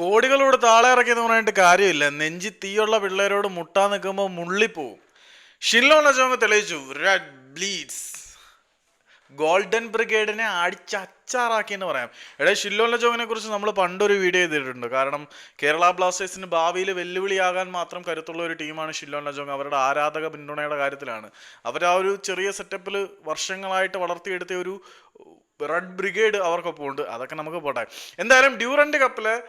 കോടികൾ താളെ ഇറക്കിയെന്ന് പറഞ്ഞിട്ട് കാര്യമില്ല. നെഞ്ചി തീയുള്ള പിള്ളേരോട് മുട്ടാൻ നിൽക്കുമ്പോൾ മുള്ളിപ്പോവും. ഷില്ലോൺ ലജോങ് തെളിയിച്ചു. റെഡ് ബ്ലീഡ്സ് ഗോൾഡൻ ബ്രിഗേഡിനെ അടിച്ചച്ചാറാക്കി എന്ന് പറയാം. എടേ ഷില്ലോ ലജോങ്ങിനെ കുറിച്ച് നമ്മൾ പണ്ടൊരു വീഡിയോ ചെയ്തിട്ടുണ്ട്. കാരണം കേരള ബ്ലാസ്റ്റേഴ്സിന് ഭാവിയിൽ വെല്ലുവിളിയാകാൻ മാത്രം കരുത്തുള്ള ഒരു ടീമാണ് ഷില്ലോ ലജോങ് അവരുടെ ആരാധക പിന്തുണയുടെ കാര്യത്തിലാണ്. അവർ ആ ഒരു ചെറിയ സെറ്റപ്പിൽ വർഷങ്ങളായിട്ട് വളർത്തിയെടുത്ത ഒരു റെഡ് ബ്രിഗേഡ് അവർക്കൊപ്പം ഉണ്ട് അതൊക്കെ നമുക്ക് പോട്ടെ. എന്തായാലും ഡ്യൂറന്റ് കപ്പിൽ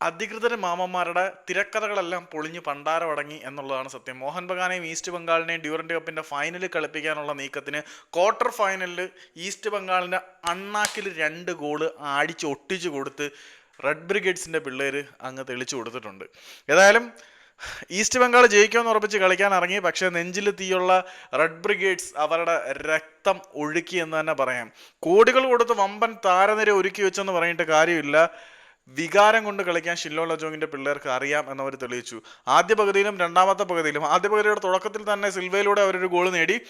അധികൃതർ മാമന്മാരുടെ തിരക്കഥകളെല്ലാം പൊളിഞ്ഞ് പണ്ടാരമടങ്ങി എന്നുള്ളതാണ് സത്യം. മോഹൻ ബഗാനെയും ഈസ്റ്റ് ബംഗാളിനെയും ഡ്യൂറന്റ് കപ്പിന്റെ ഫൈനലിൽ കളിപ്പിക്കാനുള്ള നീക്കത്തിന് ക്വാർട്ടർ ഫൈനലിൽ ഈസ്റ്റ് ബംഗാളിന്റെ അണ്ണാക്കിൽ രണ്ട് ഗോൾ ആടിച്ച് ഒട്ടിച്ച് കൊടുത്ത് റെഡ് ബ്രിഗേഡ്സിന്റെ പിള്ളേർ അങ്ങ് തെളിച്ചു കൊടുത്തിട്ടുണ്ട്. ഏതായാലും ഈസ്റ്റ് ബംഗാൾ ജയിക്കുമെന്ന് ഉറപ്പിച്ച് കളിക്കാൻ ഇറങ്ങി. പക്ഷേ നെഞ്ചിൽ തീയുള്ള റെഡ് ബ്രിഗേഡ്സ് അവരുടെ രക്തം ഒഴുക്കി എന്ന് തന്നെ പറയാം. കോടികൾ കൊടുത്ത് വമ്പൻ താരനിര ഒരുക്കി വെച്ചെന്ന് പറഞ്ഞിട്ട് കാര്യമില്ല. വികാരം കൊണ്ട് കളിക്കാൻ ഷില്ലോ ലജോങ്ങിന്റെ പിള്ളേർക്ക് അറിയാം എന്നവർ തെളിയിച്ചു. ആദ്യ പകുതിയിലും രണ്ടാമത്തെ പകുതിയിലും ആദ്യ പകുതിയുടെ തുടക്കത്തിൽ തന്നെ സിൽവയിലൂടെ അവരൊരു ഗോൾ നേടി.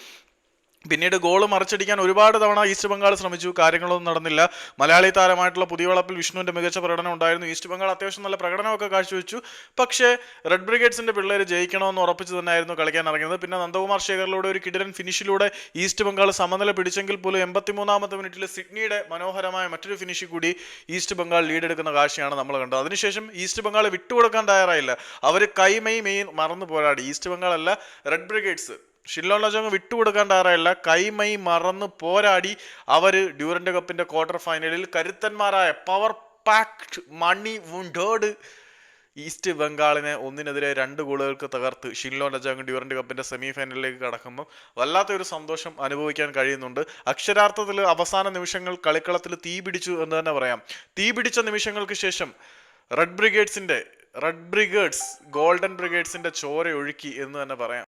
പിന്നീട് ഗോൾ മറിച്ചടിക്കാൻ ഒരുപാട് തവണ ഈസ്റ്റ് ബംഗാൾ ശ്രമിച്ചു. കാര്യങ്ങളൊന്നും നടന്നില്ല. മലയാളി താരമായിട്ടുള്ള പുതിയ വളപ്പിൽ വിഷ്ണുവിന്റെ മികച്ച പ്രകടനം ഉണ്ടായിരുന്നു. ഈസ്റ്റ് ബംഗാൾ അത്യാവശ്യം നല്ല പ്രകടനമൊക്കെ കാഴ്ചവെച്ചു. പക്ഷേ റെഡ് ബ്രിഗേഡ്സിന്റെ പിള്ളേർ ജയിക്കണമെന്ന് ഉറപ്പിച്ച് തന്നെയായിരുന്നു കളിക്കാൻ ഇറങ്ങിയത്. പിന്നെ നന്ദകുമാർ ശേഖറിലൂടെ ഒരു കിടിലൻ ഫിനിഷിലൂടെ ഈസ്റ്റ് ബംഗാൾ സമനില പിടിച്ചെങ്കിൽ പോലും എൺപത്തിമൂന്നാമത്തെ മിനിറ്റിൽ സിഡ്നിയുടെ മനോഹരമായ മറ്റൊരു ഫിനിഷിൽ കൂടി ഈസ്റ്റ് ബംഗാൾ ലീഡെടുക്കുന്ന കാഴ്ചയാണ് നമ്മൾ കണ്ടത്. അതിനുശേഷം ഈസ്റ്റ് ബംഗാൾ വിട്ടുകൊടുക്കാൻ തയ്യാറായില്ല. അവർ കൈമൈ മെയിൻ മറന്നു പോരാടി. ഈസ്റ്റ് ബംഗാൾ അല്ല റെഡ് ബ്രിഗേഡ്സ് ഷില്ലോൺ ലജോങ് വിട്ടുകൊടുക്കാൻ തയ്യാറായില്ല കൈമൈ മറന്ന് പോരാടി അവർ ഡ്യൂറന്റ് കപ്പിന്റെ ക്വാർട്ടർ ഫൈനലിൽ കരുത്തന്മാരായ power packed many wounded east ബംഗാളിനെ ഒന്നിനെതിരെ രണ്ട് ഗോളുകൾക്ക് തകർത്ത് ഷില്ലോൺ ലജാങ് ഡ്യൂറന്റ് കപ്പിന്റെ സെമി ഫൈനലിലേക്ക് കടക്കുമ്പോൾ വല്ലാത്തൊരു സന്തോഷം അനുഭവിക്കാൻ കഴിയുന്നുണ്ട്. അക്ഷരാർത്ഥത്തിൽ അവസാന നിമിഷങ്ങൾ കളിക്കളത്തിൽ തീ പിടിച്ചു എന്ന് തന്നെ പറയാം. തീ പിടിച്ച നിമിഷങ്ങൾക്ക് ശേഷം റെഡ് ബ്രിഗേഡ്സിന്റെ റെഡ് ബ്രിഗേഡ്സ് ഗോൾഡൻ ബ്രിഗേഡ്സിന്റെ ചോര ഒഴുക്കി എന്ന് തന്നെ പറയാം.